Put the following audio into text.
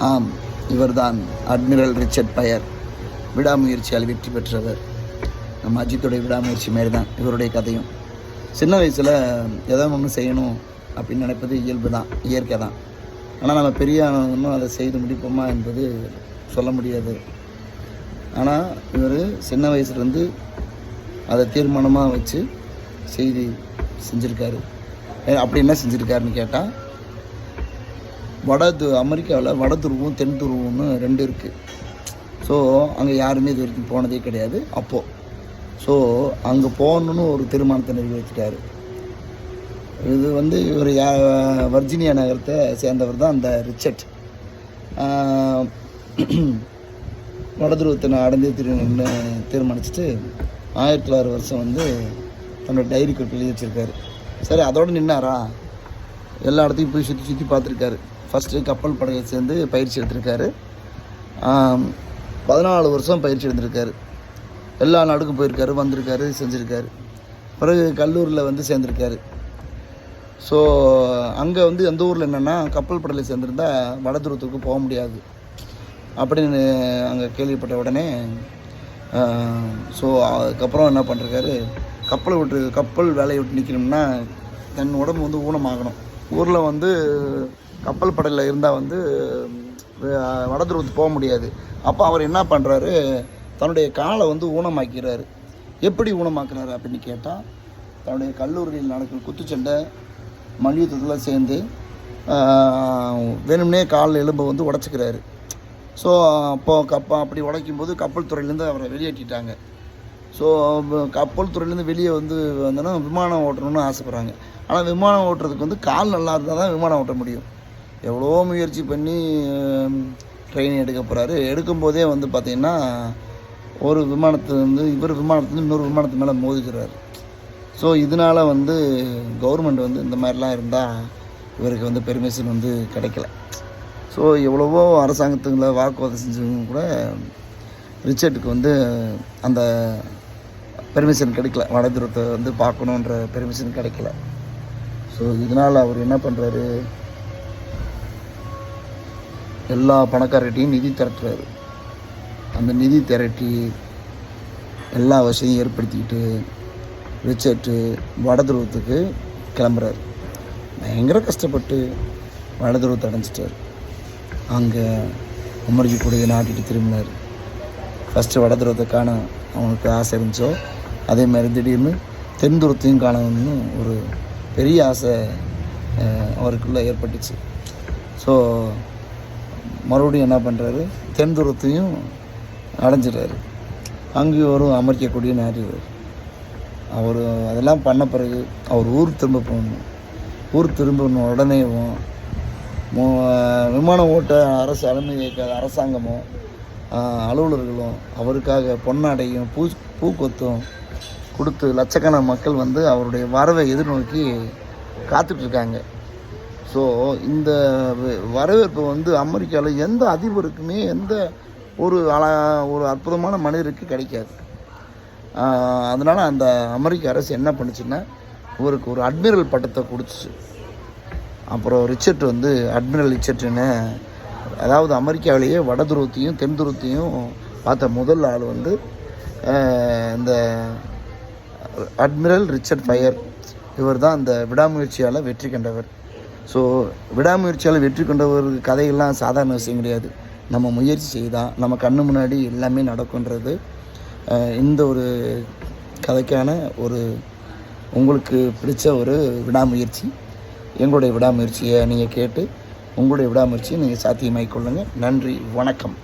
ஆம் இவர்தான் admiral Richard பயர். விடாமுயற்சியால் வெற்றி பெற்றவர். நம்ம அஜித்துடைய விடாமுயற்சி மாரி தான் இவருடைய கதையும். சின்ன வயசில் எதாவது ஒன்று செய்யணும் அப்படின்னு நினைப்பது இயல்பு தான் இயற்கை தான் ஆனால் நம்ம பெரிய இன்னும் அதை செய்து முடிப்போமா என்பது சொல்ல முடியாது. ஆனால் இவர் சின்ன வயசுலேருந்து அதை தீர்மானமாக வச்சு செய்தி செஞ்சுருக்காரு. ஏ, அப்படி என்ன செஞ்சுருக்காருன்னு கேட்டால் வட து அமெரிக்காவில் வட துருவம் தென் துருவம்னு ரெண்டு இருக்குது ஸோ அங்கே யாருமே இது வரைக்கும் போனதே கிடையாது. அப்போது ஸோ அங்கே போகணுன்னு ஒரு தீர்மானத்தை நிறைவேற்றிட்டாரு. இது வந்து இவர் யா வர்ஜீனியா நகரத்தை சேர்ந்தவர் தான் அந்த ரிச்சர்ட். ஆஹ், வட துருவத்தை நான் அடைந்தே திரு தீர்மானிச்சுட்டு ஆயிரத்தி தொள்ளாயிரம் வருஷம் வந்து தன்னோட டைரி குறிப்பு எழுதி வச்சுருக்காரு. சரி அதோடு நின்னாரா? எல்லா இடத்தையும் போய் சுற்றி சுற்றி பார்த்துருக்காரு. ஃபஸ்ட்டு கப்பல் படையை சேர்ந்து பயிற்சி எடுத்திருக்காரு. பதினாலு வருஷம் பயிற்சி எடுத்திருக்காரு. எல்லா நாடுக்கும் போயிருக்காரு வந்திருக்காரு செஞ்சுருக்காரு. பிறகு கல்லூரியில் வந்து சேர்ந்துருக்காரு. ஸோ அங்கே வந்து எந்த ஊரில் என்னென்னா கப்பல் படையில் சேர்ந்துருந்தா வடதுருவத்துக்கு போக முடியாது. அப்படின்னு அங்கே கேள்விப்பட்ட உடனே ஸோ அதுக்கப்புறம் என்ன பண்ணுறாரு கப்பலை விட்டு கப்பல் வேலையை விட்டு நிற்கணும்னா தன் உடம்பு வந்து ஊனமாகணும். ஊரில் வந்து கப்பல் படையில் இருந்தால் வந்து அஹ், வட துருவத்துக்கு போக முடியாது. அப்போ அவர் என்ன பண்ணுறாரு தன்னுடைய காலை வந்து ஊனமாக்கிறாரு. எப்படி ஊனமாக்குறாரு அப்படின்னு கேட்டால் தன்னுடைய கல்லூரியில் நடக்கும் குத்துச்சண்டை மல்யுத்தத்தில் சேர்ந்து ஆஹ், வேணும்னே கால் எலும்பை வந்து உடச்சிக்கிறாரு. ஸோ அப்போ கப்ப அப்படி உடைக்கும் போது கப்பல் துறையிலேருந்து அவரை வெளியேற்றிட்டாங்க. ஸோ கப்பல் துறையிலேருந்து வெளியே வந்து வந்தோன்னா விமானம் ஓட்டணும்னு ஆசைப்பட்றாங்க. ஆனால் விமானம் ஓட்டுறதுக்கு வந்து கால் நல்லா இருந்தால் தான் விமானம் ஓட்ட முடியும். எவ்வளோ முயற்சி பண்ணி ட்ரெயின் எடுக்க போகிறாரு எடுக்கும்போதே வந்து பார்த்திங்கன்னா ஒரு விமானத்தை வந்து இவர் விமானத்துலேருந்து இன்னொரு விமானத்து மேலே மோதிக்கிறாரு. ஸோ இதனால் வந்து கவர்மெண்ட் வந்து இந்த மாதிரிலாம் இருந்தால் இவருக்கு வந்து பெர்மிஷன் வந்து கிடைக்கல. ஸோ எவ்வளவோ அரசாங்கத்துங்களை வாக்குவாதம் செஞ்சவங்க கூட ரிச்சர்டுக்கு வந்து அந்த பெர்மிஷன் கிடைக்கல. வடதுரத்தை வந்து பார்க்கணுன்ற பெர்மிஷன் கிடைக்கல. ஸோ இதனால் அவர் என்ன பண்ணுறாரு எல்லா பணக்காரர்கிட்டையும் நிதி திரட்டுறாரு. அந்த நிதி திரட்டி எல்லா வசதியும் ஏற்படுத்திக்கிட்டு ரிச்சர்ட்டு வடதுருவத்துக்கு கிளம்புறாரு. பயங்கர கஷ்டப்பட்டு வடதுருவத்தை அடைஞ்சிட்டார். அங்கே அமர்ஜி கூடிய நாட்டிட்டு திரும்பினார். ஃபஸ்ட்டு வட காண அவனுக்கு ஆசை இருந்துச்சோ? அதே மாதிரி திடீர்னு தென்துரத்தையும் காணணும்னு ஒரு பெரிய ஆசை அவருக்குள்ளே ஏற்பட்டுச்சு. ஸோ மறுபடியும் என்ன பண்ணுறாரு தென் துருவத்தையும் அடைஞ்சிடுறாரு. அங்கேயும் ஒரு அமர்க்கக்கூடிய கொடியை அவர் அதெல்லாம் பண்ண பிறகு அவர் ஊர் திரும்ப போகணும். ஊர் திரும்பணும் உடனேவும் மோ- விமானம் ஓட்ட அரசு அலுமை அரசாங்கமும் அலுவலர்களும் அவருக்காக பொன்னாடையும் பூ பூக்கொத்தும் கொடுத்து லட்சக்கணக்கான மக்கள் வந்து அவருடைய வரவை எதிர்நோக்கி காத்துட்ருக்காங்க. ஸோ இந்த வரவேற்பு வந்து அமெரிக்காவில் எந்த அதிபருக்குமே எந்த ஒரு அழ ஒரு அற்புதமான மனிதருக்கு கிடைக்காது. அதனால் அந்த அமெரிக்க அரசு என்ன பண்ணுச்சுன்னா இவருக்கு ஒரு அட்மிரல் பட்டத்தை கொடுத்துச்சு. அப்புறம் ரிச்சர்ட் வந்து அட்மிரல் ரிச்சர்ட்னு அதாவது அமெரிக்காவிலேயே வட துருவத்தையும் தென் துருவத்தையும் பார்த்த முதல் ஆள் வந்து இந்த அட்மிரல் ரிச்சர்ட் ஃபயர் இவர் தான் அந்த விடாமுயற்சியால் வெற்றி கண்டவர். ஸோ விடாமுயற்சியால் வெற்றி கொண்டவர் கதையெல்லாம் சாதாரண விஷயம் கிடையாது. நம்ம முயற்சி செய்தால் நம்ம கண்ணு முன்னாடி எல்லாமே நடக்குன்றது இந்த ஒரு கதைக்கான ஒரு உங்களுக்கு பிடிச்ச ஒரு விடாமுயற்சி. எங்களுடைய விடாமுயற்சியை நீங்கள் கேட்டு உங்களுடைய விடாமுயற்சியை நீங்கள் சாத்தியமாக்கிக் கொள்ளுங்கள் நன்றி வணக்கம்.